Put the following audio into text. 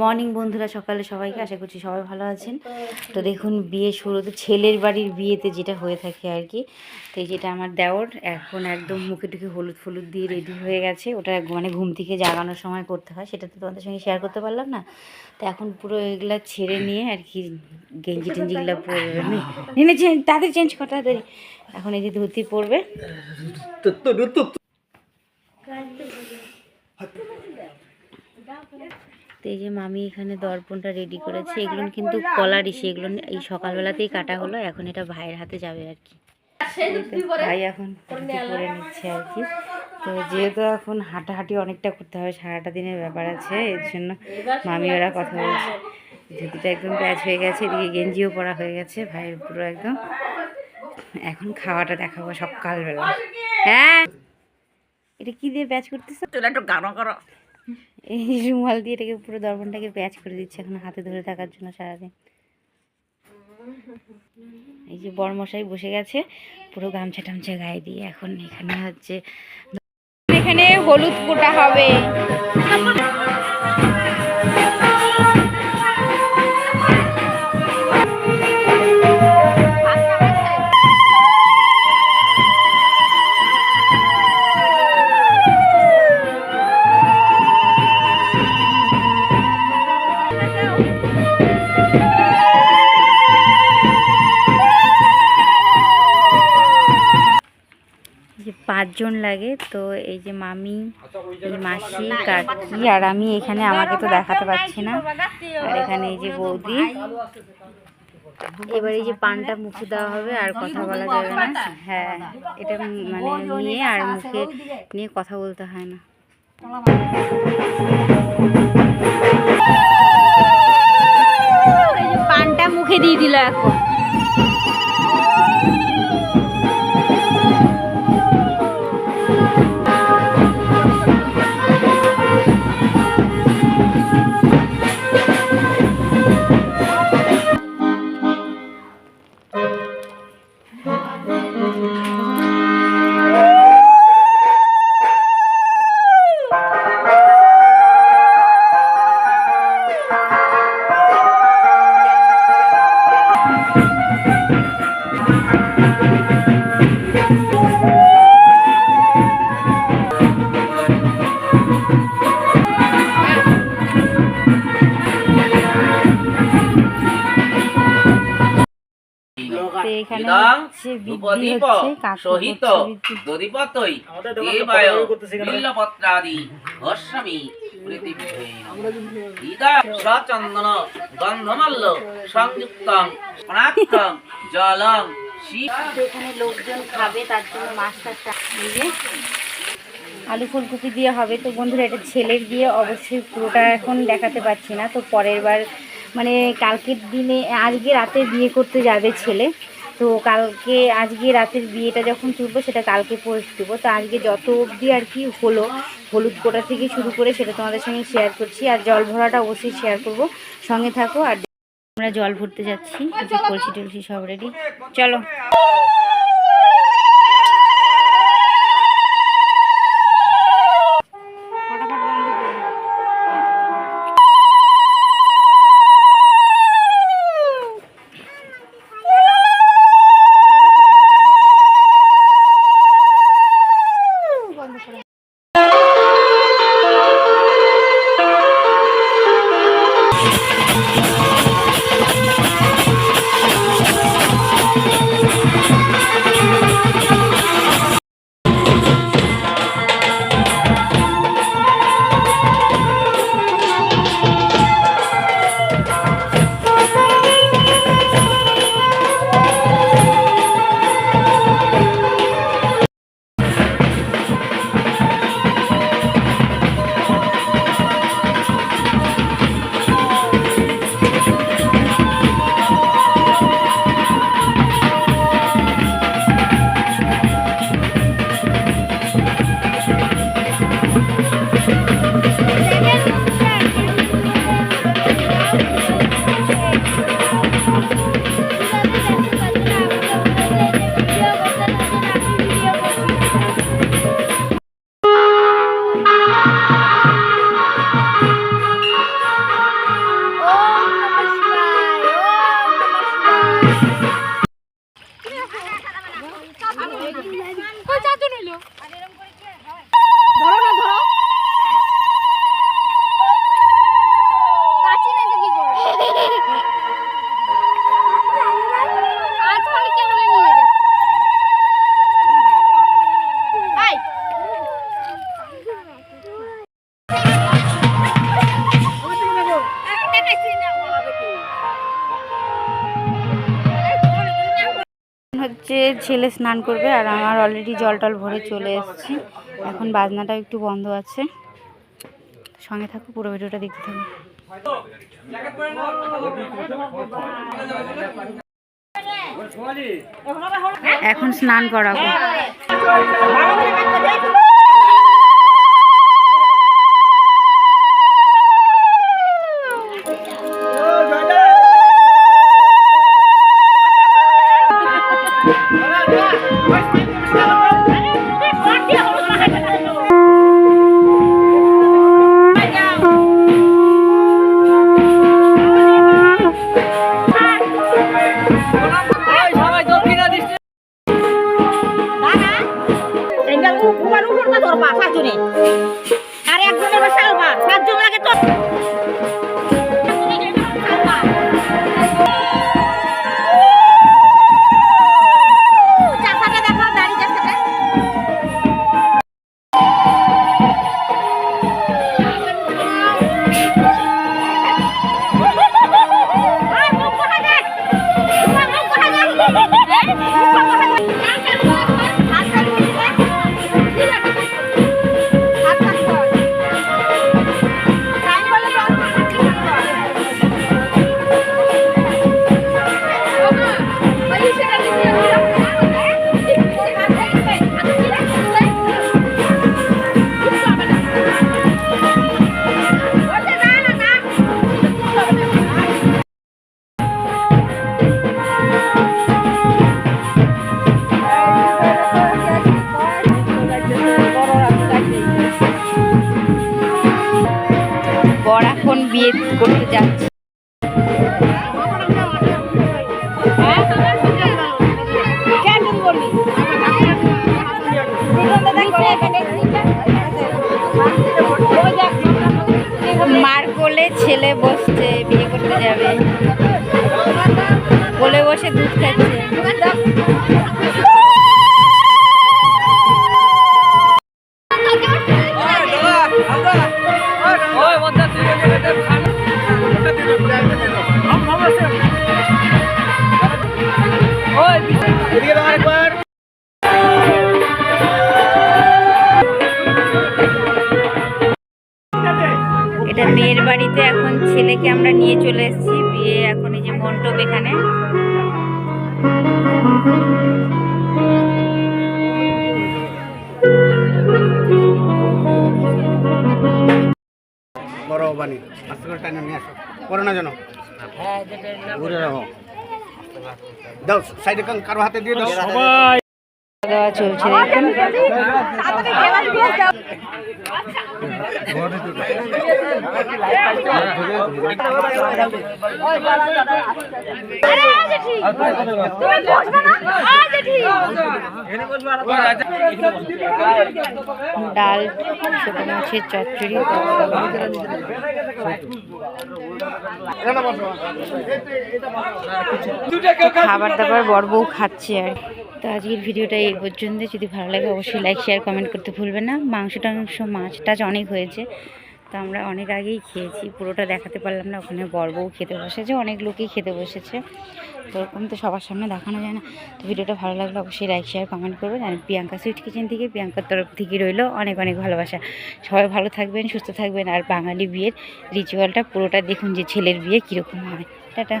Morning বন্ধুরা সকালে সবাইকে আশা করছি সবাই ভালো আছেন। তো দেখুন বিয়ে শুরু তো ছেলের বাড়ির বিয়েতে যেটা হয়ে থাকে আর কি তো যেটা আমার দেওর এখন একদম মুখে টুকে হলুদ ফলুদ দিয়ে রেডি হয়ে গেছে। ওটা মানে ঘুম থেকে জাগানোর সময় করতে হয় সেটা তো তোমাদের সঙ্গে শেয়ার করতে পারলাম না। তো এখন পুরো এগুলা ছেড়ে নিয়ে আর কি গেঞ্জি টেঞ্জিগুলো পরবে তাদের চেঞ্জ করা তাড়াতাড়ি। এখন এই যে ধুতি পরবে। তো এই যে মামি এখানে দর্পণটা রেডি করেছে, এগুলো কিন্তু কলার ইসে এগুলো এই সকালবেলাতেই কাটা হলো, এখন এটা ভাইয়ের হাতে যাবে আর কি। ভাই এখন করে নিচ্ছে আর কি। তো যেহেতু এখন হাঁটাহাঁটি অনেকটা করতে হবে, সারাটা দিনের ব্যাপার আছে, এর জন্য মামি ওরা কথা বলছে। ধুতিটা একদম প্যাচ হয়ে গেছে, এদিকে গেঞ্জিও পরা হয়ে গেছে, ভাইয়ের পুরো একদম। এখন খাওয়াটা দেখাবো সকালবেলা। হ্যাঁ? এটা কি দিয়ে প্যাচ করতেছ? একটু গানো করো এই রুমাল দিয়ে এটাকে পুরো দর্পণটাকে প্যাচ করে দিচ্ছে এখন হাতে ধরে থাকার জন্য সারাদিন। এই যে বরমশাই বসে গেছে, পুরো গামছা টামছা গায়ে দিয়ে এখন এখানে হচ্ছে, এখানে হলুদ কোটা হবে। পাঁচজন লাগে তো এই যে মামি এই মাসি কাকি আর আমি এখানে আমাকে তো দেখাতে পাচ্ছি না। আর এখানে এই যে বৌদি এবার এই যে পানটা মুখে দেওয়া হবে আর কথা বলা যাবে না। হ্যাঁ এটা মানে নিয়ে আর মুখে নিয়ে কথা বলতে হয় না। পানটা মুখে দিয়ে দিল এখন। এখানে হচ্ছে বৃদ্ধি হচ্ছে সহিত হচ্ছে দেবায় বিল্লপত্রাদি ভস্বামি সচন্দন গন্ধমাল্য সংযুক্তং অনাক্তং জলং এখানে লোকজন খাবে তার জন্য মাছটা দিয়ে আলু ফুলকপি দিয়ে হবে। তো বন্ধুরা এটা ছেলের বিয়ে অবশ্যই পুরোটা এখন দেখাতে পাচ্ছি না। তো পরের বার মানে কালকের দিনে আজকে রাতে বিয়ে করতে যাবে ছেলে। তো কালকে, আজকে রাতের বিয়েটা যখন তুলবো, সেটা কালকে পোস্ট দেবো তো আজকে যত অবধি আর কি হলো, হলুদ কোটা থেকে শুরু করে সেটা তোমাদের সঙ্গে শেয়ার করছি। আর জল ভরাটা অবশ্যই শেয়ার করব। সঙ্গে থাকো, আর আমরা জল ভরতে যাচ্ছি। কলসি টলসি সব রেডি চলো। ছেলে স্নান করবে আর আমার অলরেডি জল টল ভরে চলে এসেছি। এখন বাজনাটা একটু বন্ধ আছে। সঙ্গে থাকো, পুরো ভিডিওটা দেখতে থাকো। এখন স্নান করাবো। বর এখন বিয়ে করতে যাচ্ছে। মার কোলে ছেলে বসছে, বিয়ে করতে যাবে। কোলে বসে দুধ খাচ্ছে। এটা মেয়ের বাড়িতে এখন ছেলেকে আমরা নিয়ে চলে এসেছি বিয়ে এখন এই যে মণ্ডপ এখানে। বড় বাণী। আস্তে করে নিয়ে আসো। করো যেন। ঘুরে রাখো। দাও সাইডে কারও হাতে দিয়ে দাও। খাওয়া দাওয়া চলছে। দেখুন ডাল ছোট মাছের চচ্চড়ি খাবার দাবার বড় বউ খাচ্ছে আর তো আজকের ভিডিওটা এই পর্যন্ত যদি ভালো লাগে অবশ্যই লাইক শেয়ার কমেন্ট করতে ভুলবেন না। মাংস টাংস, মাছ টাছ অনেক হয়েছে। তো আমরা অনেক আগেই খেয়েছি। পুরোটা দেখাতে পারলাম না। ওখানে বড় বউ খেতে বসেছে। অনেক লোকই খেতে বসেছে। তো ওরকম তো সবার সামনে দেখানো যায় না। তো ভিডিওটা ভালো লাগলে অবশ্যই লাইক শেয়ার কমেন্ট করবেন। আর প্রিয়াঙ্কা সুইট কিচেন থেকে প্রিয়াঙ্কার তরফ থেকে রইল অনেক অনেক ভালোবাসা। সবাই ভালো থাকবেন, সুস্থ থাকবেন। আর বাঙালি বিয়ের রিচুয়ালটা পুরোটা দেখুন যে ছেলের বিয়ে কীরকম হয়। টাটা।